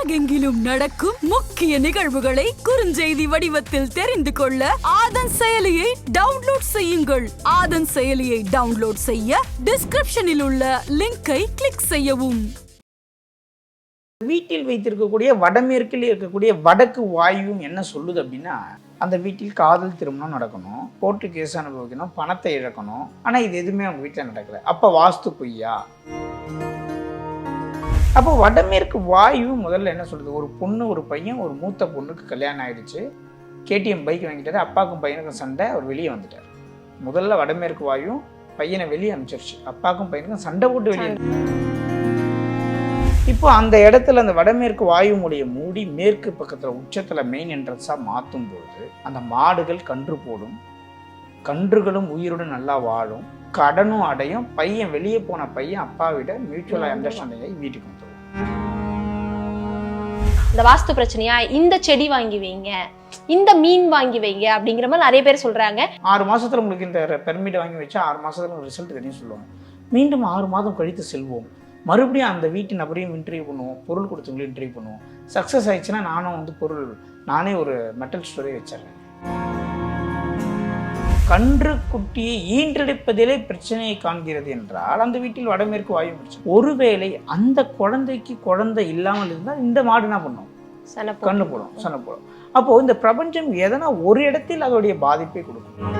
உலகெங்கிலும் நடக்கும் முக்கிய நிகழ்வுகளை குறுஞ்செய்தி வடிவத்தில் தெரிந்து கொள்ள ஆதன் செயலியை டவுன்லோட் செய்யுங்கள். ஆதன் செயலியை டவுன்லோட் செய்ய டிஸ்கிரிப்ஷனில் உள்ள லிங்கை கிளிக் செய்யவும். வீட்டில் வைத்திருக்கக்கூடிய வடமேற்கில் இருக்கக்கூடிய வடக்கு வாயுவும் என்ன சொல்லுது அப்படின்னா அந்த வீட்டில் காதல் திருமணம் நடக்கணும் கோர்ட்டு கேஸ் அனுபவிக்கணும் பணத்தை இழக்கணும். ஆனால் இது எதுவுமே அவங்க வீட்டில் நடக்கல. அப்போ வாஸ்து பொய்யா? அப்போ வடமேற்கு வாயு முதல்ல என்ன சொல்லுது ஒரு பொண்ணு ஒரு பையன் ஒரு மூத்த பொண்ணுக்கு கல்யாணம் ஆயிடுச்சு. கேடிஎம் பைக் வாங்கிட்டாரு அப்பாவுக்கும் பையனுக்கும் சண்டை அவர் வெளியே வந்துட்டார். முதல்ல வடமேற்கு வாயு பையனை வெளியே அனுப்பிச்சிருச்சு. அப்பாவுக்கும் பையனுக்கும் சண்டை போட்டு வெளியே இப்போ அந்த இடத்துல அந்த வடமேற்கு வாயுமுடைய மூடி மேற்கு பக்கத்தில் உச்சத்தில் மெயின் என்ட்ரன்ஸாக மாற்றும் பொழுது அந்த மாடுகள் கன்று போடும். கன்றுகளும் உயிருடன் நல்லா வாழும். கடனும் அடையும். பையன் வெளியே போன பையன் அப்பாவிட மியூச்சுவலாக அண்டர்ஸ்டாண்டிங் ஆகி வீட்டுக்கு வந்துடுவோம் இந்த வாஸ்து பிரச்சனையா? இந்த செடி வாங்கி வைங்க. இந்த மீன் வாங்கி வைங்க அப்படிங்கிற மாதிரி நிறைய பேர் சொல்றாங்க. ஆறு மாசத்துல உங்களுக்கு இந்த பெர்மிட் வாங்கி வச்சா ஆறு மாசத்துல ரிசல்ட் தெரியும் சொல்லுவாங்க. மீண்டும் ஆறு மாதம் கழித்து செல்வோம். மறுபடியும் அந்த வீட்டு நபரையும் இன்டர்வியூ பண்ணுவோம். பொருள் கொடுத்தவங்களையும் இன்டர்வியூ பண்ணுவோம். சக்ஸஸ் ஆயிடுச்சுன்னா நானும் வந்து பொருள் நானே ஒரு மெட்டல் ஸ்டோரி வச்சிடுறேன். கன்று குட்டியை ஈன்றெடுப்பதிலே பிரச்சனையை காண்கிறது என்றால் அந்த வீட்டில் வடமேற்கு வாயு பிரச்சனை. ஒருவேளை அந்த குழந்தைக்கு குழந்தை இல்லாமல் இருந்தால் இந்த மாடு என்ன பண்ணும்? கண்ணு போடும் சண்டை போடும் அப்போ இந்த பிரபஞ்சம் எதனா ஒரு இடத்தில் அதோடைய பாதிப்பை கொடுக்கும்.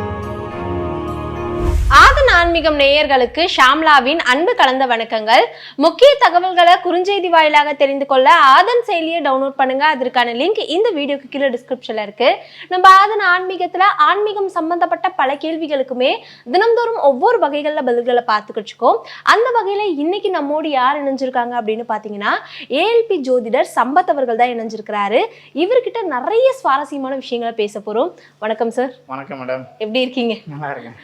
ஆதன் ஆன்மீகம் நேயர்களுக்கு ஷாம்லாவின் அன்பு கலந்த வணக்கங்கள். முக்கிய தகவல்களை குறுஞ்செய்தி வாயிலாக தெரிந்து கொள்ள ஆதன் செயலியை டவுன்லோட் பண்ணுங்க. அதற்கான லிங்க் இந்த வீடியோக்கு கீழே டிஸ்கிரிப்ஷன்ல இருக்கு. நம்ம ஆதன் ஆன்மீகத்துல ஆன்மீகம் சம்பந்தப்பட்ட பல கேள்விகளுக்குமே தினம்தோறும் ஒவ்வொரு வகைகள்ல பதில்களை பார்த்துக்கிட்டு அந்த வகையில இன்னைக்கு நம்மோடு யார் இணைஞ்சிருக்காங்க அப்படின்னு பாத்தீங்கன்னா ஏஎல்பி ஜோதிடர் சம்பத் அவர்கள் தான் இணைஞ்சிருக்கிறாரு. இவர்கிட்ட நிறைய சுவாரஸ்யமான விஷயங்களை பேச போறோம். வணக்கம் சார். வணக்கம் மேடம். எப்படி இருக்கீங்க? நல்லா இருக்கேன்.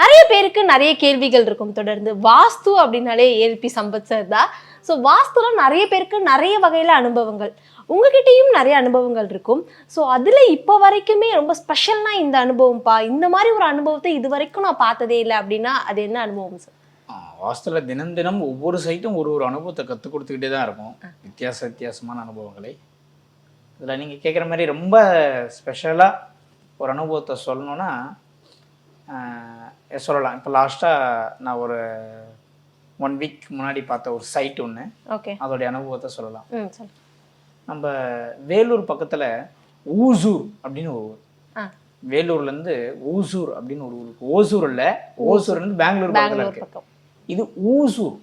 நிறைய பேருக்கு நிறைய கேள்விகள் இருக்கும் தொடர்ந்து. வாஸ்து அப்படின்னாலே ஏல்பி சம்பத் சார் தான். ஸோ வாஸ்துல நிறைய பேருக்கு நிறைய வகையில அனுபவங்கள். உங்ககிட்டயும் நிறைய அனுபவங்கள் இருக்கும். ஸோ அதுல இப்போ வரைக்குமே ரொம்ப ஸ்பெஷல்னா இந்த அனுபவம்ப்பா இந்த மாதிரி ஒரு அனுபவத்தை இது வரைக்கும் நான் பார்த்ததே இல்லை அப்படின்னா அது என்ன அனுபவம் சார் ஆ, வாஸ்துல தினம் தினம் ஒவ்வொரு சைட்டும் ஒரு ஒரு அனுபவத்தை கற்றுக் கொடுத்துக்கிட்டே தான் இருக்கும். வித்தியாச வித்தியாசமான அனுபவங்களை. இதில் நீங்கள் கேட்குற மாதிரி ரொம்ப ஸ்பெஷலாக ஒரு அனுபவத்தை சொல்லணும்னா ஆ, சொல்லலாம். இப்போ லாஸ்ட்டாக நான் ஒரு ஒன் வீக் முன்னாடி பார்த்த ஒரு சைட் ஒன்று ஓகே அதோடைய அனுபவத்தை சொல்லலாம். நம்ம வேலூர் பக்கத்தில் ஊசூர் அப்படின்னு ஒரு ஊர். வேலூர்லேருந்து ஊசூர் அப்படின்னு ஒரு ஊர் இருக்கு ஓசூர் இல்லை ஓசூர்லேருந்து பெங்களூர் பக்கத்தில் இருக்கு. இது ஊசூர்.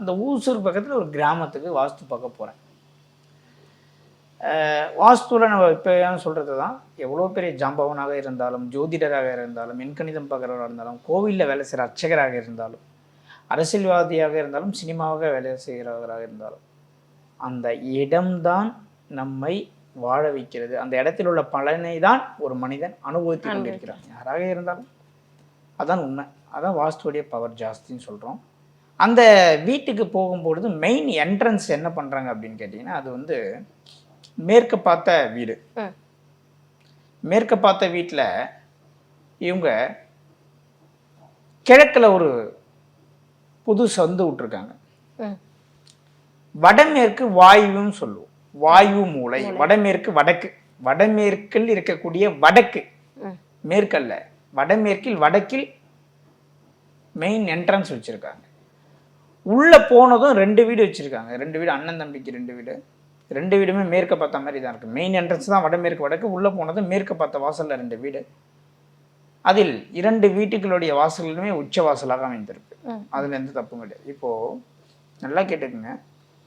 அந்த ஊசூர் பக்கத்தில் ஒரு கிராமத்துக்கு வாஸ்து பார்க்க போகிறேன் வாஸ்துவில் நம்ம இப்போ சொல்கிறது தான் எவ்வளோ பெரிய ஜாம்பவனாக இருந்தாலும் ஜோதிடராக இருந்தாலும் எண்கணிதம் பார்க்குறவராக இருந்தாலும் கோவிலில் வேலை செய்கிற அர்ச்சகராக இருந்தாலும் அரசியல்வாதியாக இருந்தாலும் சினிமாவாக வேலை செய்கிறவராக இருந்தாலும் அந்த இடம்தான் நம்மை வாழ வைக்கிறது. அந்த இடத்தில் உள்ள பலனை தான் ஒரு மனிதன் அனுபவித்து கொண்டிருக்கிறான். யாராக இருந்தாலும். அதான் உண்மை. அதான் வாஸ்துவோடைய பவர் ஜாஸ்தின்னு சொல்கிறோம் அந்த வீட்டுக்கு போகும்பொழுது மெயின் என்ட்ரன்ஸ் என்ன பண்ணுறாங்க அப்படின்னு கேட்டிங்கன்னா அது வந்து மேற்கு பார்த்த வீடு. மேற்கு பார்த்த வீட்டில் இவங்க கிழக்கில் ஒரு புது சந்து விட்டுருக்காங்க. வடமேற்கு வாயுன்னு சொல்லுவோம். வாயு மூலை வடமேற்கு வடக்கு. வடமேற்கில் இருக்கக்கூடிய வடக்கு. மேற்கல்ல. வடமேற்கில் வடக்கில் மெயின் என்ட்ரன்ஸ் வச்சிருக்காங்க. உள்ள போனதும் ரெண்டு வீடு வச்சிருக்காங்க. ரெண்டு வீடு அண்ணன் தம்பிக்கு ரெண்டு வீடு. ரெண்டு வீடுமே மேற்க பார்த்த மாதிரி தான் இருக்கு. மெயின் என்ட்ரன்ஸ் தான் வடமேற்கு வடக்கு உள்ள போனதும் மேற்க பார்த்த வாசல்ல ரெண்டு வீடு. அதில் இரண்டு வீட்டுகளுடைய வாசல்களுமே உச்ச வாசலாக அமைந்திருக்கு. அதுல எந்த தப்பும் கிடையாது இப்போ நல்லா கேட்டுக்கங்க.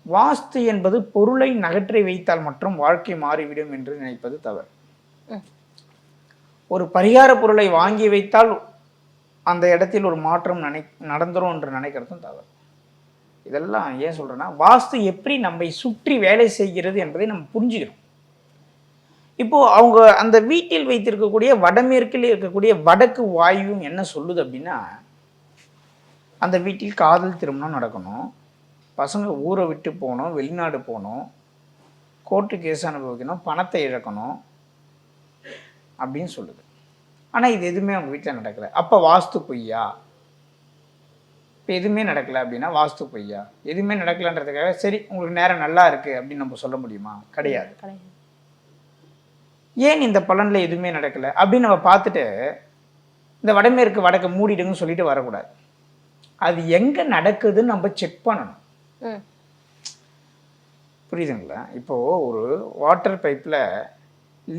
வாஸ்து என்பது பொருளை நகற்றி வைத்தால் மட்டும் வாழ்க்கை மாறிவிடும் என்று நினைப்பது தவறு. ஒரு பரிகார பொருளை வாங்கி வைத்தால் அந்த இடத்தில் ஒரு மாற்றம் நினை நடந்துரும் என்று நினைக்கிறதும் தவறு. இதெல்லாம் ஏன் சொல்கிறேன்னா வாஸ்து எப்படி நம்மை சுற்றி வேலை செய்கிறது என்பதை நம்ம புரிஞ்சுக்கணும். இப்போது அவங்க அந்த வீட்டில் வைத்திருக்கக்கூடிய வடமேற்கில் இருக்கக்கூடிய வடக்கு வாயுவும் என்ன சொல்லுது அப்படின்னா அந்த வீட்டில் காதல் திருமணம் நடக்கணும். பசங்க ஊரை விட்டு போகணும் வெளிநாடு போகணும். கோர்ட்டு கேஸ் அனுபவிக்கணும் பணத்தை இழக்கணும் அப்படின்னு சொல்லுது. ஆனால் இது எதுவுமே அவங்க வீட்டில் நடக்கலை. அப்போ வாஸ்து பொய்யா? இப்போ எதுவுமே நடக்கலை அப்படின்னா வாஸ்து பொய்யா? எதுவுமே நடக்கலன்றதுக்காக சரி உங்களுக்கு நேரம் நல்லா இருக்குது அப்படின்னு நம்ம சொல்ல முடியுமா? கிடையாது. ஏன் இந்த பலனில் எதுவுமே நடக்கலை? அப்படின்னு நம்ம பார்த்துட்டு இந்த வடமேற்கு வடக்கு மூடிடுங்கன்னு சொல்லிட்டு வரக்கூடாது. அது எங்கே நடக்குதுன்னு நம்ம செக் பண்ணணும். புரியுதுங்களா? இப்போது ஒரு வாட்டர் பைப்பில்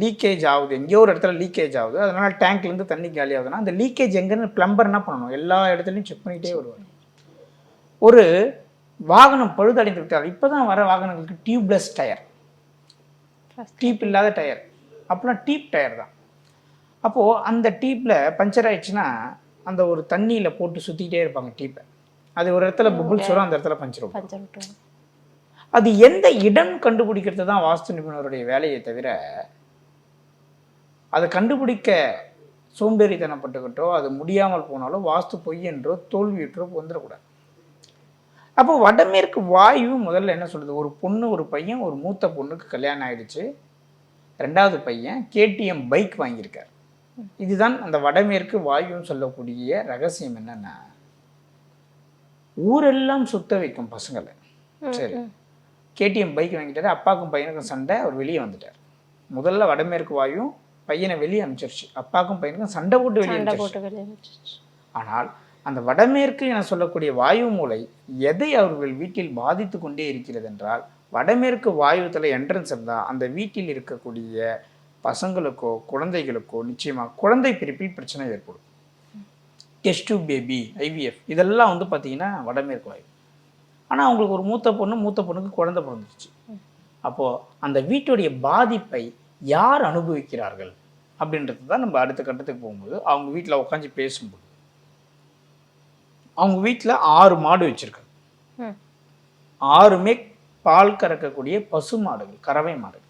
லீக்கேஜ் ஆகுது. எங்கேயோ ஒரு இடத்துல லீக்கேஜ் ஆகுது. அதனால டேங்க்லேருந்து தண்ணி காலி ஆகுதுன்னா அந்த லீக்கேஜ் எங்கன்னு பிளம்பர் என்ன பண்ணணும்? எல்லா இடத்துலையும் செக் பண்ணிகிட்டே வருவார். ஒரு வாகனம் பழுதடைந்து விட்டால் இப்போ தான் வர வாகனங்களுக்கு டியூப்லெஸ் டயர் டீப் இல்லாத டயர் அப்போலாம் டீப் டயர் தான். அப்போது அந்த டீப்பில் பஞ்சர் ஆயிடுச்சுன்னா அந்த ஒரு தண்ணியில் போட்டு சுற்றிக்கிட்டே இருப்பாங்க டீப்பை அது ஒரு இடத்துல புபுல்ஸ் வரும் அந்த இடத்துல பஞ்சர் அது எந்த இடம் கண்டுபிடிக்கிறது தான் வாஸ்து நிபுணருடைய வேலையை தவிர அதை கண்டுபிடிக்க சோம்பேறித்தனப்பட்டுக்கிட்டோ அது முடியாமல் போனாலோ வாஸ்து பொய் என்றோ தோல்வியுற்றோ வந்துடக்கூடாது. அப்போ வடமேற்கு வாயு முதல்ல என்ன சொல்லுது ஒரு பொண்ணு ஒரு பையன் ஒரு மூத்த பொண்ணுக்கு கல்யாணம் ஆயிடுச்சு. ரெண்டாவது பையன் கேடிஎம் பைக் வாங்கியிருக்கார். இதுதான் அந்த வடமேற்கு வாயுன்னு சொல்லக்கூடிய ரகசியம் என்னன்னா ஊரெல்லாம் சுத்த வைக்கும் பசங்களை. சரி. கேடிஎம் பைக் வாங்கிட்டாரு அப்பாவுக்கும் பையனுக்கும் சண்டை அவர் வெளியே வந்துட்டார். முதல்ல வடமேற்கு வாயும் பையனை வெளியே அனுப்பிச்சிருச்சு. அப்பாவுக்கும் பையனுக்கும் சண்டை போட்டு வெளியே. ஆனால் அந்த வடமேற்கு என சொல்லக்கூடிய வாயு மூலை எதை அவர்கள் வீட்டில் பாதித்து கொண்டே இருக்கிறது என்றால் வடமேற்கு வாயுத்தில் என்ட்ரன்ஸ் இருந்தால் அந்த வீட்டில் இருக்கக்கூடிய பசங்களுக்கோ குழந்தைகளுக்கோ நிச்சயமாக குழந்தை பிரிப்பில் பிரச்சனை ஏற்படும். டெஸ்ட் பேபி ஐவிஎஃப் இதெல்லாம் வந்து பார்த்திங்கன்னா வடமேற்கு வாயு. ஆனால் அவங்களுக்கு ஒரு மூத்த பொண்ணு மூத்த பொண்ணுக்கு குழந்தை பிறந்துச்சு அப்போது அந்த வீட்டுடைய பாதிப்பை யார் அனுபவிக்கிறார்கள்? அப்படின்றது தான் நம்ம அடுத்த கட்டத்துக்கு போகும்போது அவங்க வீட்டில் உட்காந்து பேசும்போது. அவங்க வீட்டில் ஆறு மாடு வச்சுருக்காங்க. ஆறுமே பால் கறக்கக்கூடிய பசு மாடுகள் கறவை மாடுகள்.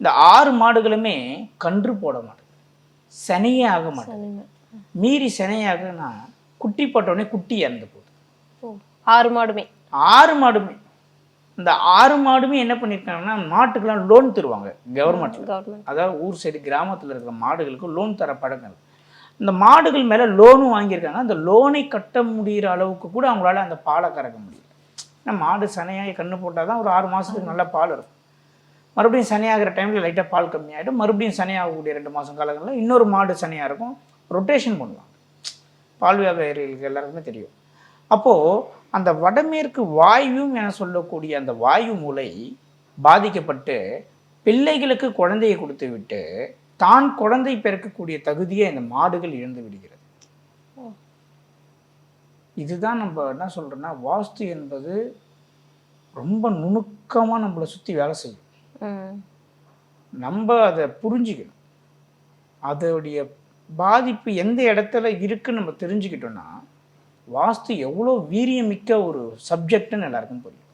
இந்த ஆறு மாடுகளுமே கன்று போட மாட்டேங்குது. சனியே ஆக மாட்டேங்குது. மீறி சினையாகனா குட்டி போட்டோடனே குட்டி இறந்து போகுது. ஆறு மாடுமே. ஆறு மாடுமே. இந்த ஆறு மாடுமே என்ன பண்ணியிருக்காங்கன்னா மாட்டுக்கெல்லாம் லோன் தருவாங்க கவர்மெண்ட்ல கவர்மெண்ட் அதாவது ஊர் சைடு கிராமத்தில் இருக்கிற மாடுகளுக்கு லோன் தர பழக்கம். இந்த மாடுகள் மேலே லோனும் வாங்கியிருக்காங்க. அந்த லோனை கட்ட முடிகிற அளவுக்கு கூட அவங்களால அந்த பாலை கறக்க முடியல. ஏன்னா மாடு சனையாக கண்ணு போட்டால் தான் ஒரு ஆறு மாதத்துக்கு நல்ல பால் இருக்கும். மறுபடியும் சனியாகிற டைமில் லைட்டாக பால் கம்மியாயிடும். மறுபடியும் சனியாகக்கூடிய ரெண்டு மாதம் காலங்களில் இன்னொரு மாடு சனியாக இருக்கும். ரொட்டேஷன் பண்ணுவாங்க. பால் வியாபாரிகளுக்கு எல்லாருக்குமே தெரியும். அப்போது அந்த வடமேற்கு வாயும் என சொல்லக்கூடிய அந்த வாயு மூளை பாதிக்கப்பட்டு பிள்ளைகளுக்கு குழந்தையை கொடுத்து விட்டு தான் குழந்தை பிறக்கக்கூடிய தகுதியை இந்த மாடுகள் இழந்து விடுகிறது. இதுதான் நம்ம என்ன சொல்றோம்னா வாஸ்து என்பது ரொம்ப நுணுக்கமாக நம்மளை சுற்றி வேலை செய்யும். நம்ம அதை புரிஞ்சுக்கணும். அதோடைய பாதிப்பு எந்த இடத்துல இருக்குன்னு நம்ம தெரிஞ்சுக்கிட்டோம்னா வாஸ்து எவ்வளோ வீரியமிக்க ஒரு சப்ஜெக்ட்னு எல்லாருக்கும் புரியும்.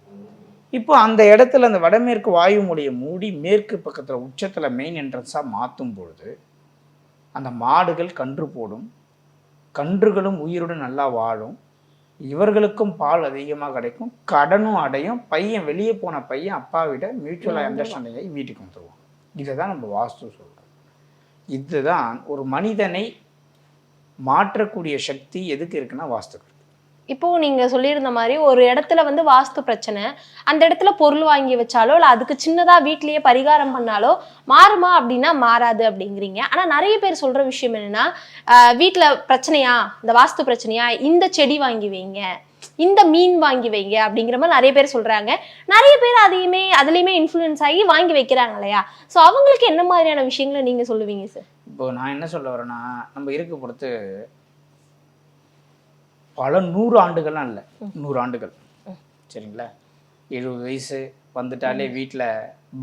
இப்போ அந்த இடத்துல அந்த வடமேற்கு வாயு மூலையை மூடி மேற்கு பக்கத்தில் உச்சத்தில் மெயின் என்ட்ரன்ஸாக மாற்றும் பொழுது அந்த மாடுகள் கன்று போடும். கன்றுகளும் உயிருடன் நல்லா வாழும். இவர்களுக்கும் பால் அதிகமாக கிடைக்கும். கடனும் அடையும். பையன் வெளியே போன பையன் அப்பாவிட மியூச்சுவல் அண்டர்ஸ்டாண்டிங்கை வீட்டுக்கு வந்துடுவான் இதை தான் நம்ம வாஸ்து சொல்கிறோம் இதுதான் ஒரு மனிதனை மாற்றக்கூடிய சக்தி எதுக்கு இருக்குன்னா வாஸ்துக்கு இப்போ நீங்க சொல்லியிருந்த மாதிரி ஒரு இடத்துல வந்து வாஸ்து பிரச்சனை அந்த இடத்துல பொருள் வாங்கி வச்சாலோ இல்ல அதுக்கு சின்னதா வீட்லயே பரிகாரம் பண்ணாலோ மாறுமா அப்படின்னா மாறாது அப்படிங்கிறீங்க. ஆனா நிறைய பேர் சொல்ற விஷயம் என்னன்னா வீட்டுல பிரச்சனையா இந்த வாஸ்து பிரச்சனையா இந்த செடி வாங்கி வைங்க இந்த மீன் வாங்கி வைங்க அப்படிங்கிற மாதிரி நிறைய பேர் சொல்றாங்க. நிறைய பேர் அதையுமே அதுலயுமே இன்ஃப்ளூயன்ஸ் ஆகி வாங்கி வைக்கிறாங்க இல்லையா? சோ அவங்களுக்கு என்ன மாதிரியான விஷயங்களை நீங்க சொல்லுவீங்க சார் இப்போ நான் என்ன சொல்ல வரேன்னா நம்ம இருக்க பொறுத்து பல நூறு ஆண்டுகள்லாம் இல்லை. நூறு ஆண்டுகள். சரிங்களா? எழுபது வயசு வந்துட்டாலே வீட்டில்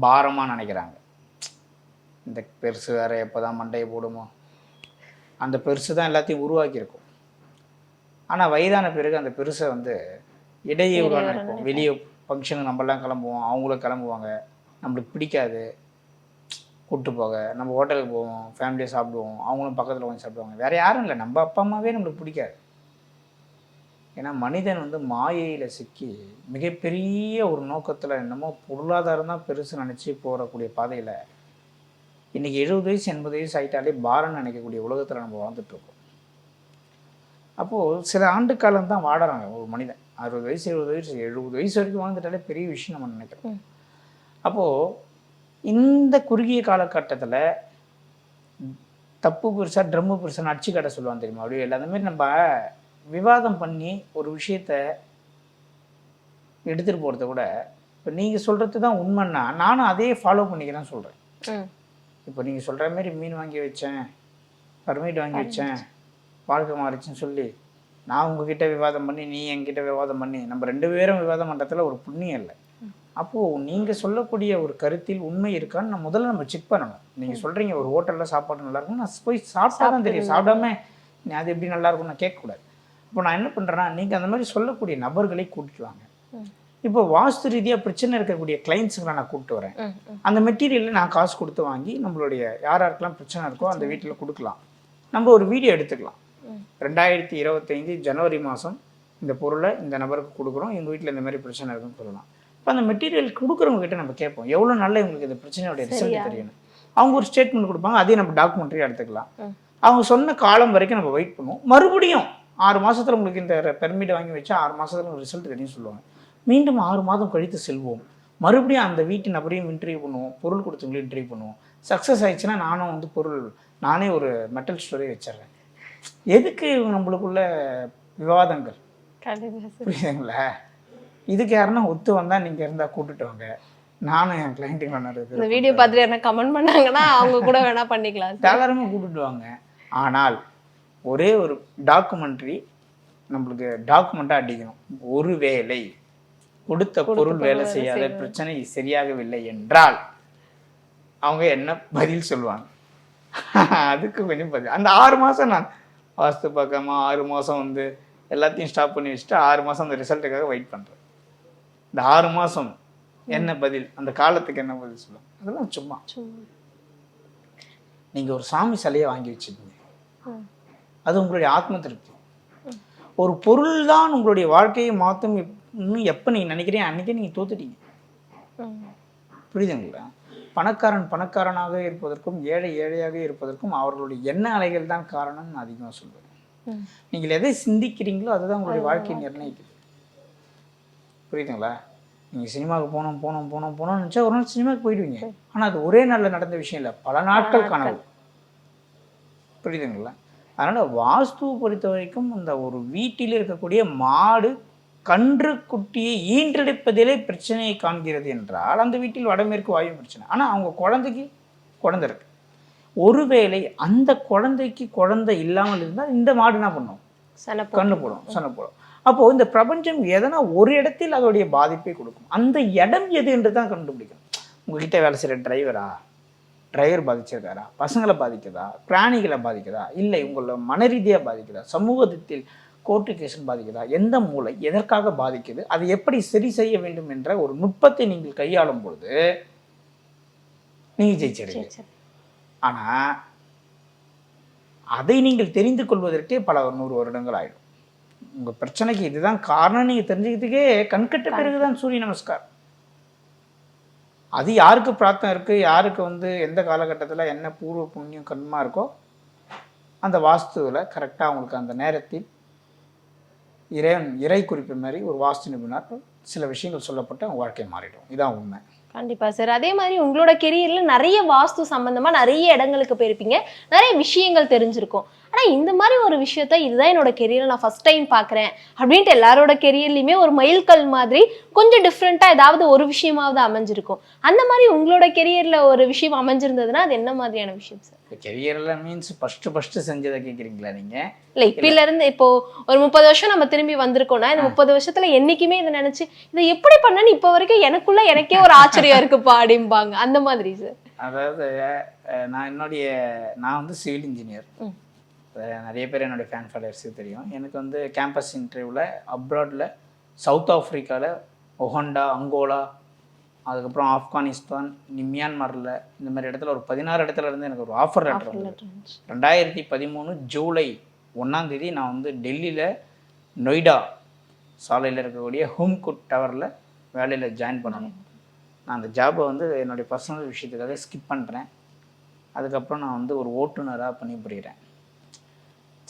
பாரமாக நினைக்கிறாங்க. இந்த பெருசு வேற எப்போ தான் மண்டையை போடுமோ. அந்த பெருசு தான் எல்லாத்தையும் உருவாக்கியிருக்கும். ஆனால் வயதான பிறகு அந்த பெருசை வந்து இடையூறாக நினைப்போம் வெளியே ஃபங்க்ஷனுக்கு நம்மலாம் கிளம்புவோம். அவங்களும் கிளம்புவாங்க. நம்மளுக்கு பிடிக்காது. கூட்டு போக. நம்ம ஹோட்டலுக்கு போவோம். ஃபேமிலியாக சாப்பிடுவோம். அவங்களும் பக்கத்தில் கொஞ்சம் சாப்பிடுவாங்க. வேற யாரும் இல்லை. நம்ம அப்பா அம்மாவே நம்மளுக்கு பிடிக்காது. ஏன்னா மனிதன் வந்து மாயையில் சிக்கி மிகப்பெரிய ஒரு நோக்கத்தில் என்னமோ பொருளாதாரம் தான் பெருசு நினச்சி போகக்கூடிய பாதையில் இன்றைக்கி எழுபது வயசு எண்பது வயசு ஆகிட்டாலே பாரம்னு நினைக்கக்கூடிய உலகத்தில் நம்ம வாழ்ந்துட்டு இருக்கோம். அப்போது சில ஆண்டு காலம் தான் வாடுறாங்க ஒரு மனிதன். அறுபது வயசு எழுபது வயசு எழுபது வயசு வரைக்கும் வாழ்ந்துட்டாலே பெரிய விஷயம் நம்ம நினைக்கிறோம். அப்போது இந்த குறுகிய காலகட்டத்தில் தப்பு பெருசா ட்ரம்மு பெருசான்னு அடிச்சு கட்ட சொல்லுவாங்க தெரியுமா? அப்படியே இல்லை அந்த மாதிரி நம்ம விவாதம் பண்ணி ஒரு விஷயத்த எடுத்துகிட்டு போகிறத விட இப்போ நீங்கள் சொல்கிறது தான் உண்மைன்னா நானும் அதே ஃபாலோ பண்ணிக்கிறேன் சொல்கிறேன். இப்போ நீங்கள் சொல்கிற மாதிரி மீன் வாங்கி வச்சேன் பர்மிட் வாங்கி வச்சேன் வாழ்க்கை மாறிச்சுன்னு சொல்லி நான் உங்ககிட்ட விவாதம் பண்ணி நீ என்கிட்ட விவாதம் பண்ணி நம்ம ரெண்டு பேரும் விவாதம் பண்ணுறதுல ஒரு புண்ணியம் இல்லை. அப்போது நீங்கள் சொல்லக்கூடிய ஒரு கருத்தில் உண்மை இருக்கான்னு நான் முதல்ல நம்ம செக் பண்ணணும். நீங்கள் சொல்கிறீங்க ஒரு ஹோட்டலில் சாப்பாடு நல்லா இருக்கும் நான் போய் சாப்பிட்டா தான் தெரியும். சாப்பிடாம நீ அது எப்படி நல்லா இருக்கும் நான் கேட்கக்கூடாது. இப்போ நான் என்ன பண்ணுறேன்னா நீங்கள் அந்த மாதிரி சொல்லக்கூடிய நபர்களை கூட்டிட்டு வாங்க. இப்போ வாஸ்து ரீதியாக பிரச்சனை இருக்கக்கூடிய கிளைண்ட்ஸுங்களை நான் கூப்பிட்டு வரேன். அந்த மெட்டீரியலை நான் காசு கொடுத்து வாங்கி நம்மளுடைய யார் யாருக்கெல்லாம் பிரச்சனை இருக்கோ அந்த வீட்டில் கொடுக்கலாம். நம்ம ஒரு வீடியோ எடுத்துக்கலாம். ரெண்டாயிரத்தி இருபத்தைந்து ஜனவரி மாதம் இந்த பொருளை இந்த நபருக்கு கொடுக்குறோம். எங்கள் வீட்டில் இந்த மாதிரி பிரச்சனை இருக்குன்னு சொல்லலாம். இப்போ அந்த மெட்டீரியல் கொடுக்குறவங்க கிட்ட நம்ம கேட்போம். எவ்வளோ நாளில் இவங்களுக்கு இந்த பிரச்சனையோட ரிசல்ட் தெரியணும். அவங்க ஒரு ஸ்டேட்மெண்ட் கொடுப்பாங்க. அதையும் நம்ம டாக்குமெண்ட்ரி எடுத்துக்கலாம். அவங்க சொன்ன காலம் வரைக்கும் நம்ம வெயிட் பண்ணுவோம். மறுபடியும் ஆறு மாசத்துல உங்களுக்கு இந்த பெர்மிட் வாங்கி வச்சா ஆறு மாசத்துல ரிசல்ட் தெரியும் சொல்லுவாங்க. மீண்டும் ஆறு மாதம் கழித்து செல்வோம். மறுபடியும் அந்த வீட்டு நபரையும் இன்டர்வியூ பண்ணுவோம். பொருள் கொடுத்தவங்களையும் இன்டர்வியூ பண்ணுவோம். சக்ஸஸ் ஆயிடுச்சுன்னா நானும் வந்து பொருள் நானே ஒரு மெட்டல் ஸ்டோரி வச்சிடுறேன். எதுக்கு நம்மளுக்குள்ள விவாதங்கள்? புரியுதுங்களா? இதுக்கு யாருன்னா ஒத்து வந்தா நீங்க இருந்தா கூட்டிட்டு வாங்க. நானும் என் கிளைண்ட்டுங்க இந்த நடக்குது வீடியோ பார்த்துட்டு என்ன கமெண்ட் பண்ணாங்கன்னா அவங்க கூட வேணா பண்ணிக்கலாம் தாராளமாக கூட்டிட்டு வாங்க. ஆனால் ஒரே ஒரு டாக்குமெண்ட்ரி நம்மளுக்கு டாக்குமெண்ட்டாக அடிக்கணும். ஒருவேளை கொடுத்த பொருள் வேலை செய்யாத பிரச்சனை சரியாகவில்லை என்றால் அவங்க என்ன பதில் சொல்லுவாங்க? அதுக்கு கொஞ்சம் பதில். அந்த ஆறு மாதம் நான் வாஸ்து பார்க்காம ஆறு மாதம் வந்து எல்லாத்தையும் ஸ்டாப் பண்ணி வச்சுட்டு ஆறு மாதம் அந்த ரிசல்ட்டுக்காக வெயிட் பண்ணுறேன் இந்த ஆறு மாதம் என்ன பதில்? அந்த காலத்துக்கு என்ன பதில் சொல்லுவாங்க? அதெல்லாம் சும்மா. சும்மா. நீங்க ஒரு சாமி சிலையை வாங்கி வச்சிருக்கீங்க ம். அது உங்களுடைய ஆத்ம திருப்தி. ஒரு பொருள் தான் உங்களுடைய வாழ்க்கையை மாற்றும் இன்னும் எப்போ நீங்க நினைக்கிறீங்க? அன்னைக்கே நீங்க தோத்துட்டீங்க. புரியுதுங்களா? பணக்காரன் பணக்காரனாக இருப்பதற்கும் ஏழை ஏழையாக இருப்பதற்கும் அவர்களுடைய எண்ண அலைகள் தான் காரணம்னு நான் அதிகமாக சொல்லுவேன் ம். நீங்கள் எதை சிந்திக்கிறீங்களோ அதுதான் உங்களுடைய வாழ்க்கையை நிர்ணயிக்குது. புரியுதுங்களா? நீங்கள் சினிமாவுக்கு போகணும் போகணும் போகணும் போகணும்னு நினச்சா ஒரு நாள் சினிமாவுக்கு போயிடுவீங்க. ஆனால் அது ஒரே நாளில் நடந்த விஷயம் இல்லை. பல நாட்கள். கனவு. புரியுதுங்களா? அதனால் வாஸ்துவை பொறுத்த வரைக்கும் அந்த ஒரு வீட்டில் இருக்கக்கூடிய மாடு கன்று குட்டியை ஈன்றெடுப்பதிலே பிரச்சனையை காண்கிறது என்றால் அந்த வீட்டில் வடமேற்கு வாயு பிரச்சனை. ஆனால் அவங்க குழந்தைக்கு குழந்தை இருக்கு. ஒருவேளை அந்த குழந்தைக்கு குழந்தை இல்லாமல் இருந்தால் இந்த மாடு என்ன பண்ணும்? கண்ணு போடும். சண்டை போடும் அப்போ இந்த பிரபஞ்சம் எதனா ஒரு இடத்தில் அதோடைய பாதிப்பை கொடுக்கும். அந்த இடம் எது என்று தான் கண்டுபிடிக்கணும். உங்ககிட்ட வேலை செய்கிற டிரைவரா டிரைவர் பாதிச்சிருக்காரா? பசங்களை பாதிக்குதா? பிராணிகளை பாதிக்குதா? இல்லை உங்களை மன ரீதியாக பாதிக்குதா? சமூகத்தில் கோர்ட்டு கேஷன் பாதிக்குதா? எந்த மூளை எதற்காக பாதிக்குது? அதை எப்படி சரி செய்ய வேண்டும் என்ற ஒரு நுட்பத்தை நீங்கள் கையாளும் பொழுது நீங்கள் ஜெயிச்சிடுங்க ஆனால் அதை நீங்கள் தெரிந்து கொள்வதற்கே பல நூறு வருடங்கள் ஆயிடும். உங்கள் பிரச்சனைக்கு இதுதான் காரணம் நீங்கள் தெரிஞ்சுக்கிறதுக்கே கண்கட்ட பிறகுதான் சூரிய நமஸ்காரம். அது யாருக்கு பிரார்த்தனை இருக்குது யாருக்கு வந்து எந்த காலகட்டத்தில் என்ன பூர்வ புண்ணியம் கண்மா இருக்கோ அந்த வாஸ்துவில் கரெக்டாக அவங்களுக்கு அந்த நேரத்தில் இறைவன் இறை குறிப்பு மாதிரி ஒரு வாஸ்து நிபுணர் சில விஷயங்கள் சொல்லப்பட்டு அவங்க வாழ்க்கை மாறிடும். இதான் உண்மை. கண்டிப்பா சார் அதே மாதிரி உங்களோட கெரியர்ல நிறைய வாஸ்து சம்பந்தமா நிறைய இடங்களுக்கு போயிருப்பீங்க. நிறைய விஷயங்கள் தெரிஞ்சிருக்கும். ஆனா இந்த மாதிரி ஒரு விஷயத்த இதுதான் என்னோட கெரியர்ல நான் ஃபர்ஸ்ட் டைம் பாக்குறேன் அப்படின்ட்டு எல்லாரோட கெரியர்லயுமே ஒரு மைல்கல் மாதிரி கொஞ்சம் டிஃப்ரெண்டா ஏதாவது ஒரு விஷயமாவது அமைஞ்சிருக்கும். அந்த மாதிரி உங்களோட கெரியர்ல ஒரு விஷயம் அமைஞ்சிருந்ததுன்னா அது என்ன மாதிரியான விஷயம் சார் கெரியரில் மீன்ஸ் ஃபஸ்ட்டு ஃபஸ்ட்டு செஞ்சதை கேட்குறீங்களா நீங்கள் இல்ல இப்பில இருந்து இப்போ ஒரு முப்பது வருஷம் நம்ம திரும்பி வந்திருக்கோம்னா இந்த முப்பது வருஷத்துல என்னைக்குமே இதை நினைச்சு இதை எப்படி பண்ணன்னு இப்ப வரைக்கும் எனக்குள்ள எனக்கே ஒரு ஆச்சரியம் இருக்குப்பா அப்படிம்பாங்க. அந்த மாதிரி சார் அதாவது நான் என்னுடைய நான் வந்து சிவில் இன்ஜினியர். நிறைய பேர் என்னுடைய ஃபேன் ஃபாலோவர்ஸுக்கு தெரியும். எனக்கு வந்து கேம்பஸ் இன்டர்வியூவில் அப்ராடில் சவுத் ஆஃப்ரிக்காவில் ஒஹண்டா அங்கோலா அதுக்கப்புறம் ஆப்கானிஸ்தான் மியான்மரில் இந்த மாதிரி இடத்துல ஒரு பதினாறு இடத்துல இருந்து எனக்கு ஒரு ஆஃபர் லெட்டர் ரெண்டாயிரத்தி பதிமூணு ஜூலை ஒன்றாம் தேதி நான் வந்து டெல்லியில் நொய்டா சாலையில் இருக்கக்கூடிய ஹோம்குட் டவரில் வேலையில் ஜாயின் பண்ணணும். நான் அந்த ஜாபை வந்து என்னுடைய பர்சனல் விஷயத்துக்காக ஸ்கிப் பண்ணுறேன் அதுக்கப்புறம் நான் வந்து ஒரு ஓட்டுநராக பணிபுரிகிறேன்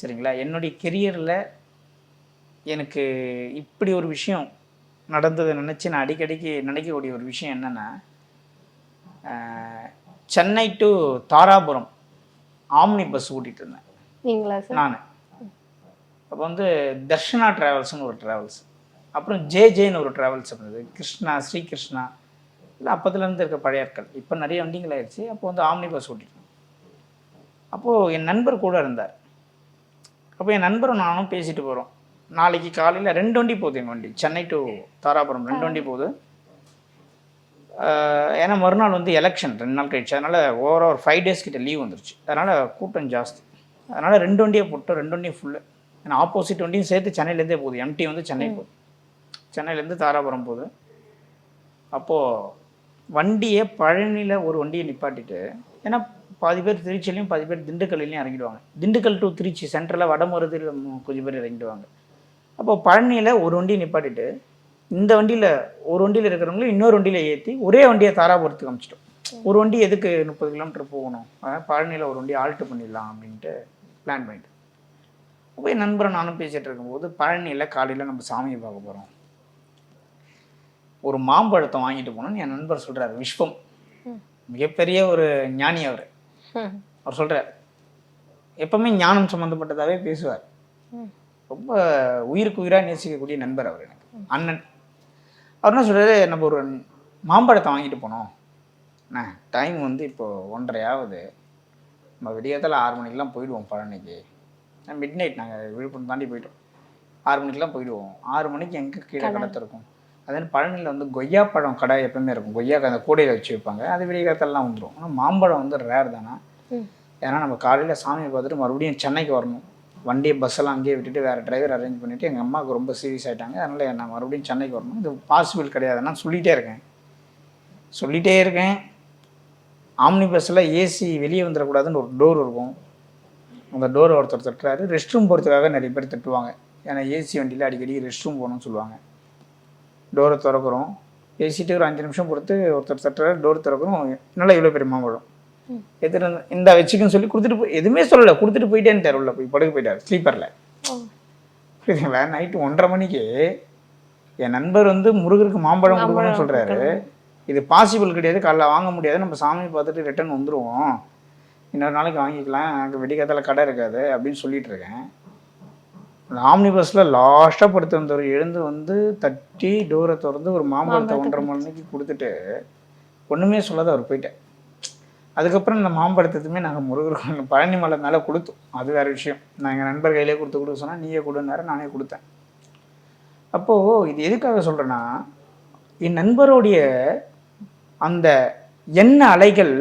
சரிங்களா? என்னுடைய கெரியரில் எனக்கு இப்படி ஒரு விஷயம் நடந்ததை நினச்சி நான் அடிக்கடிக்கு நினைக்கக்கூடிய ஒரு விஷயம் என்னென்னா Chennai to Dharapuram omni bus ஓட்டிகிட்டு இருந்தேன். நீங்களா சார்? நான். அப்போ வந்து தர்ஷனா ட்ராவல்ஸ்னு ஒரு ட்ராவல்ஸ் அப்புறம் ஜே ஜேன்னு ஒரு ட்ராவல்ஸ் இருந்தது. கிருஷ்ணா ஸ்ரீ கிருஷ்ணா இல்லை அப்போதுலேருந்து இருக்க பழைய ஆட்கள். இப்போ நிறைய வண்டிகள் ஆயிடுச்சு அப்போ வந்து ஆம்னி பஸ் ஓட்டிட்டு அப்போது என் நண்பர் கூட இருந்தார். அப்போ என் நண்பரும் நானும் பேசிட்டு போகிறோம் நாளைக்கு காலையில் ரெண்டு வண்டி போகுது எங்கள் வண்டி. சென்னை டு தாராபுரம் ரெண்டு வண்டி போகுது. ஏன்னா மறுநாள் வந்து எலெக்ஷன் ரெண்டு நாள் கழிச்சு. அதனால் ஓவராக ஒரு ஃபைவ் டேஸ் கிட்ட லீவ் வந்துருச்சு. அதனால் கூட்டம் ஜாஸ்தி. அதனால் ரெண்டு வண்டியை போட்டோம். ரெண்டு வண்டியும் ஃபுல்லு ஏன்னா ஆப்போசிட் வண்டியும் சேர்த்து சென்னையிலேருந்தே போகுது. எம்டி வந்து சென்னை போகுது. சென்னையிலேருந்து தாராபுரம் போகுது. அப்போது வண்டியை பழனியில் ஒரு வண்டியை நிப்பாட்டிட்டு ஏன்னா பாதி பேர் திருச்சிலையும் பாதி பேர் திண்டுக்கல்லையும் இறங்கிடுவாங்க. திண்டுக்கல் டு திருச்சி சென்ட்ரலில் வடமருதில் கொஞ்சம் பேர் இறங்கிடுவாங்க. அப்போ பழனியில் ஒரு வண்டியை நிப்பாட்டிட்டு இந்த வண்டியில் ஒரு வண்டியில் இருக்கிறவங்களும் இன்னொரு வண்டியில் ஏற்றி ஒரே வண்டியை தாராபுரத்துக்கு அமிச்சிட்டோம். ஒரு வண்டி எதுக்கு முப்பது கிலோமீட்டர் போகணும்? அதான் பழனியில் ஒரு வண்டி ஆல்ட்டு பண்ணிடலாம் அப்படின்ட்டு பிளான் பண்ணிட்டு. அப்போ என் நண்பரை நானும் பேசிகிட்டு இருக்கும்போது பழனியில் காலையில் நம்ம சாமியை பார்க்க போகிறோம் ஒரு மாம்பழத்தை வாங்கிட்டு போகணும்னு என் நண்பர் சொல்கிறார் விஸ்வம் மிகப்பெரிய ஒரு ஞானி அவர். அவர் சொல்கிறார் எப்பவுமே ஞானம் சம்மந்தப்பட்டதாகவே பேசுவார். ரொம்ப உயிருக்கு உயிராக நேசிக்கக்கூடிய நண்பர் அவர் எனக்கு அண்ணன். அவர் என்ன சொல்றாரு நம்ம ஒரு மாம்பழத்தை வாங்கிட்டு போனோம். அண்ணா டைம் வந்து இப்போ ஒன்றரை ஆகுது. நம்ம விடியத்தில் ஆறு மணிக்கெலாம் போயிடுவோம் பழனிக்கு. மிட் நைட் நாங்கள் விழுப்புரம் தாண்டி போயிட்டோம். ஆறு மணிக்கெலாம் போயிடுவோம். ஆறு மணிக்கு எங்கே கீழே கடை திறக்கும்? அதே பழனியில் வந்து கொய்யா பழம் கடை எப்பவுமே இருக்கும். கொய்யா அந்த கூடையில் வச்சு வைப்பாங்க. அது விடிய காலத்தெல்லாம் வந்துடும் ஆனால் மாம்பழம் வந்து ரேர் தானே. ஏன்னா நம்ம காலையில் சாமியை பார்த்துட்டு மறுபடியும் சென்னைக்கு வரணும். வண்டியை பஸ்ஸெல்லாம் அங்கேயே விட்டுட்டு வேறு டிரைவர் அரேஞ்ச் பண்ணிவிட்டு எங்கள் அம்மாவுக்கு ரொம்ப சீரியஸ் ஆகிட்டாங்க அதனால் நான் மறுபடியும் சென்னைக்கு வரணும். இது பாசிபிள் கிடையாது. நான் சொல்லிகிட்டே இருக்கேன். சொல்லிகிட்டே இருக்கேன். ஆம்னி பஸ்ஸில் ஏசி வெளியே வந்துடக்கூடாதுன்னு ஒரு டோர் இருக்கும். அந்த டோர் ஒருத்தர் தட்டுறாரு. ரெஸ்ட் ரூம் போகிறதுக்காக நிறைய பேர் தட்டுவாங்க. ஏன்னா ஏசி வண்டியில் அடிக்கடி ரெஸ்ட் ரூம் போகணும்னு சொல்லுவாங்க. டோரை திறக்கிறோம். பேசிட்டு ஒரு அஞ்சு நிமிஷம் பொறுத்து ஒருத்தர் தட்டுறாரு டோர் திறக்கிறோம். என்னால் இவ்வளோ பெரிய மாம்பழம்? எடுத்துட்டு வந்து இந்த வச்சுக்குன்னு சொல்லி கொடுத்துட்டு போய் எதுவுமே சொல்லலை. கொடுத்துட்டு போயிட்டேன்ட்டார் உள்ள போய். படுக்க போயிட்டார். ஸ்லீப்பரில். புரியுதுங்களா? நைட்டு ஒன்றரை மணிக்கு என் நண்பர் வந்து முருகருக்கு மாம்பழம் கொடுக்கணும்னு சொல்கிறாரு இது பாசிபிள் கிடையாது. காலைல வாங்க முடியாது. நம்ம சாமி பார்த்துட்டு ரிட்டர்ன் வந்துடுவோம் இன்னொரு நாளைக்கு வாங்கிக்கலாம். அங்கே வெடிக்காத்தால கடை இருக்காது அப்படின்னு சொல்லிட்டு இருக்கேன். ஆம்னி பஸ்ஸில் லாஸ்ட்டாக படுத்து வந்தவர் எழுந்து வந்து தட்டி டோரை திறந்து ஒரு மாம்பழத்தை ஒன்றரை மணிக்கு கொடுத்துட்டு ஒன்றுமே சொல்லாத அவர் போயிட்டேன் அதுக்கப்புறம் இந்த மாம்பழத்ததுமே நாங்கள் முருகருக்கு பழனி மலை மேலே கொடுத்தோம். அது வேறு விஷயம். நான் எங்கள் நண்பர் கையிலே கொடுத்து கொடுக்க சொன்னால் நீயே கொடுன்னாரு நானே கொடுத்தேன். அப்போது இது எதுக்காக சொல்கிறேன்னா என் நண்பருடைய அந்த எண்ண அலைகள்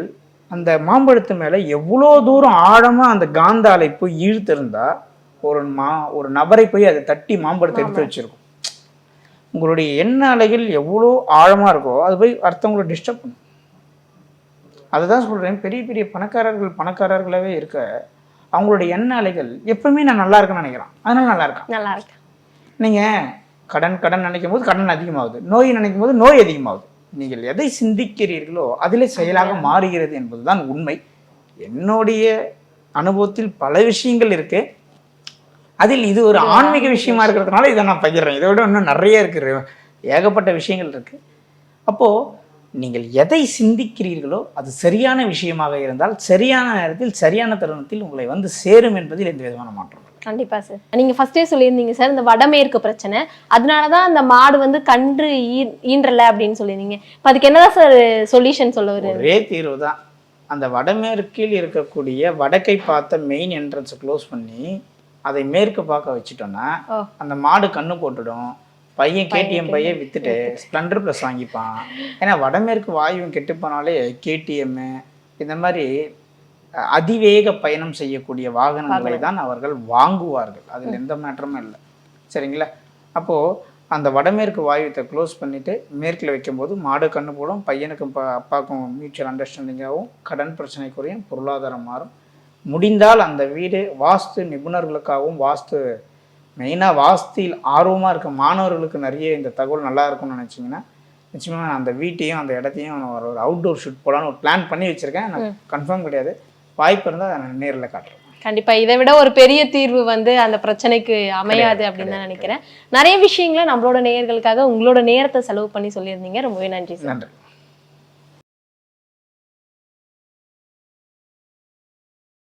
அந்த மாம்பழத்து மேலே எவ்வளோ தூரம் ஆழமாக அந்த காந்த அலை போய் இழுத்திருந்தா ஒரு மா ஒரு நபரை போய் அதை தட்டி மாம்பழத்தை எடுத்து வச்சிருக்கும். உங்களுடைய எண்ண அலைகள் எவ்வளோ ஆழமாக இருக்கோ அது போய் அடுத்தவங்களை டிஸ்டர்ப் பண்ணும். அதுதான் சொல்கிறேன் பெரிய பெரிய பணக்காரர்கள் பணக்காரர்களாகவே இருக்க அவங்களுடைய எண்ண அலைகள் எப்பவுமே நான் நல்லா இருக்கேன்னு நினைக்கிறேன். அதனால நல்லா இருக்கேன். நல்லா இருக்கு? நீங்கள் கடன் கடன் நினைக்கும் போது கடன் அதிகமாகுது. நோய் நினைக்கும் போது நோய் அதிகமாகுது. நீங்கள் எதை சிந்திக்கிறீர்களோ அதிலே செயலாக மாறுகிறது என்பதுதான் உண்மை. என்னுடைய அனுபவத்தில் பல விஷயங்கள் இருக்கு. அதில் இது ஒரு ஆன்மீக விஷயமா இருக்கிறதுனால இதை நான் பகிர்றேன். இதை விட இன்னும் நிறைய இருக்கு. ஏகப்பட்ட விஷயங்கள் இருக்கு. அப்போ நீங்கள் எதை சிந்திக்கிறீர்களோ அது சரியான விஷயமாக இருந்தால் சரியான நேரத்தில் சரியான தருணத்தில் உங்களை வந்து சேரும் என்பதில் எந்த விதமான மாற்றம். கண்டிப்பா சார் நீங்க ஃபர்ஸ்டே சொல்லியிருந்தீங்க சார் இந்த வடமேற்கு பிரச்சனை. அதனாலதான் அந்த மாடு வந்து கன்று ஈன்றல அப்படின்னு சொல்லியிருந்தீங்க. இப்ப அதுக்கு என்னதான் சார் சொல்யூஷன் சொல்ல வருது? ஒரே தீர்வு தான் அந்த வடமேற்கில் இருக்கக்கூடிய வடக்கை பார்த்த மெயின் என்ட்ரன்ஸை க்ளோஸ் பண்ணி அதை மேற்கு பார்க்க வச்சுட்டோம்னா. அந்த மாடு கண்ணு போட்டுடும். பையன் கேடிஎம் பையன் வித்துட்டு ஸ்ப்ளெண்டர் ப்ளஸ் வாங்கிப்பான். ஏன்னா வடமேற்கு வாயுவும் கெட்டு போனாலே கேடிஎம்மு இந்த மாதிரி அதிவேக பயணம் செய்யக்கூடிய வாகனங்களை தான் அவர்கள் வாங்குவார்கள். அதில் எந்த மாற்றமும் இல்லை. சரிங்களா? அப்போது அந்த வடமேற்கு வாயுத்தை க்ளோஸ் பண்ணிவிட்டு மேற்கில் வைக்கும்போது மாடு கண்ணு போடும் பையனுக்கும் அப்பாவுக்கும் மியூச்சுவல் அண்டர்ஸ்டாண்டிங்காகவும் கடன் பிரச்சனை குறையும் பொருளாதாரம் மாறும். முடிந்தால் அந்த வீடு வாஸ்து நிபுணர்களுக்காகவும் வாஸ்து மெயினாக வாஸ்தியில் ஆர்வமாக இருக்க மாணவர்களுக்கு நிறைய இந்த தகவல் நல்லா இருக்கும்னு நினச்சிங்கன்னா நிச்சயமாக நான் அந்த வீட்டையும் அந்த இடத்தையும் நான் ஒரு அவுட்டோர் ஷூட் போகலான்னு ஒரு பிளான் பண்ணி வச்சுருக்கேன். நான் கன்ஃபார்ம் கிடையாது. வாய்ப்பு இருந்தால் அதை நான் நேரில் காட்டுறேன். கண்டிப்பா. இதை விட ஒரு பெரிய தீர்வு வந்து அந்த பிரச்சனைக்கு அமையாது அப்படின்னு தான் நினைக்கிறேன். நிறைய விஷயங்களை நம்மளோட நேயர்களுக்காக உங்களோட நேரத்தை செலவு பண்ணி சொல்லியிருந்தீங்க. ரொம்பவே நன்றி சார். நன்றி.